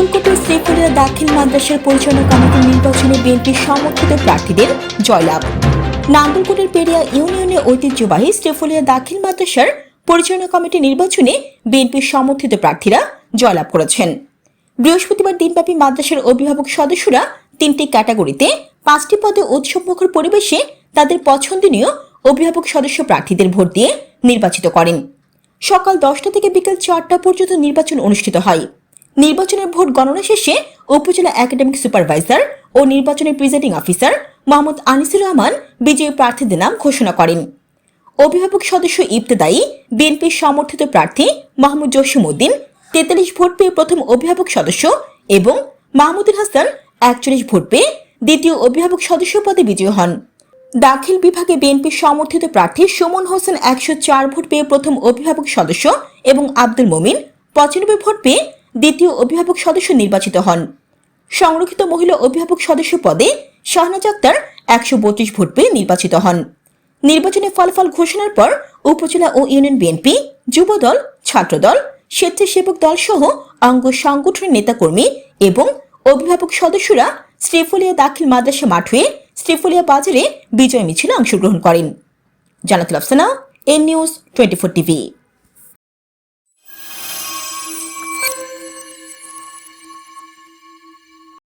নাঙ্গলকোটের শ্রীপুরিয়া দাখিল মাদ্রাসার পরিচালনা কমিটির নির্বাচনে বিএনপির সমর্থিত প্রার্থীদের জয়লাভ। নাঙ্গলকোটের পেরিয়া ইউনিয়নে ঐতিহ্যবাহী শ্রীফুলিয়া দাখিল মাদ্রাসার পরিচালনা কমিটি নির্বাচনে বিএনপির সমর্থিত প্রার্থীরা জয়লাভ করেছেন। বৃহস্পতিবার দিনব্যাপী মাদ্রাসার অভিভাবক সদস্যরা তিনটি ক্যাটাগরিতে পাঁচটি পদে উৎসবমুখর পরিবেশে তাদের পছন্দনীয় অভিভাবক সদস্য প্রার্থীদের ভোট দিয়ে নির্বাচিত করেন। সকাল দশটা থেকে বিকেল চারটা পর্যন্ত নির্বাচন অনুষ্ঠিত হয়। নির্বাচনের ভোট গণনা শেষে উপজেলা একাডেমিক সুপারভাইজার ও নির্বাচনের প্রিজাইডিং অফিসার মোহাম্মদ আনিসুর রহমান বিজয়ী প্রার্থীদের নাম ঘোষণা করেন। অভিভাবক সদস্য ইবতেদায়ী বিএনপির সমর্থিত প্রার্থী মাহমুদ জসিম উদ্দিন তেতাল্লিশ ভোট পেয়ে প্রথম অভিভাবক সদস্য এবং মাহমুদুল হাসান একচল্লিশ ভোট পেয়ে দ্বিতীয় অভিভাবক সদস্য পদে বিজয়ী হন। দাখিল বিভাগে বিএনপির সমর্থিত প্রার্থী সুমন হোসেন একশো চার ভোট পেয়ে প্রথম অভিভাবক সদস্য এবং আব্দুল মমিন পঁচানব্বই ভোট পেয়ে দ্বিতীয় অভিভাবক সদস্য নির্বাচিত হন। সংরক্ষিত মহিলা অভিভাবক সদস্য পদে শাহনাজ আক্তার একশো বত্রিশ ভোট পেয়ে নির্বাচিত হন। নির্বাচনের ফলাফল ঘোষণার পর উপজেলা ও ইউনিয়ন বিএনপি যুবদল, ছাত্রদল, স্বেচ্ছাসেবক দল সহ অঙ্গ সংগঠনের নেতাকর্মী এবং অভিভাবক সদস্যরা শ্রীফলিয়া দাখিল মাদ্রাসা মাঠ শ্রীফলিয়া বাজারে বিজয় মিছিলে অংশগ্রহণ করেন। Jannatul Afsana N news twenty four TV